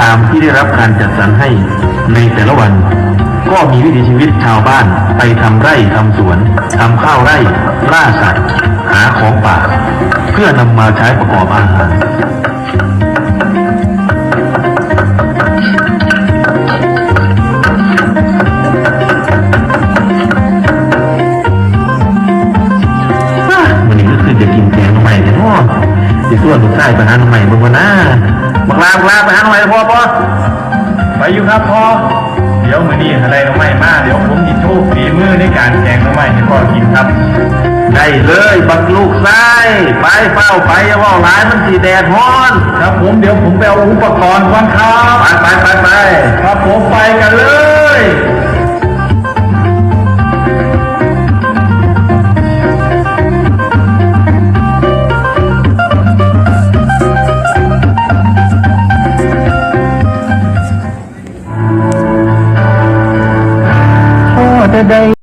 ตามที่ได้รับการจัดสรรให้ในแต่ละวัน ก็มีวิถีชีวิตชาวบ้านไปทำไร่ทำสวนทำข้าวไร่ล่าสัตว์หาของป่า เพื่อนำมาใช้ประกอบอาหารมันนี่ก็คือจะกินแก จะส่วนลูกชายไปหาใหม่บิ่งว่าบักลาบักลาไปหาใหม่พ่อพ่อไปอยู่ครับพ่อเดี๋ยวมือนี้อะไรน้อใหม่มาเดี๋ยวผมจิโชคฝีมือในการแกงน้อใหม่ให้พ่อกินครับ ได้เลยบักลูกชายไปเฝ้าไปอย่าว่าหลายมันสีแดดร้อนครับผมเดี๋ยวผมไปเอาอุปกรณ์ก่อนครับไปไปไปไปครับผมไปกันเลย дай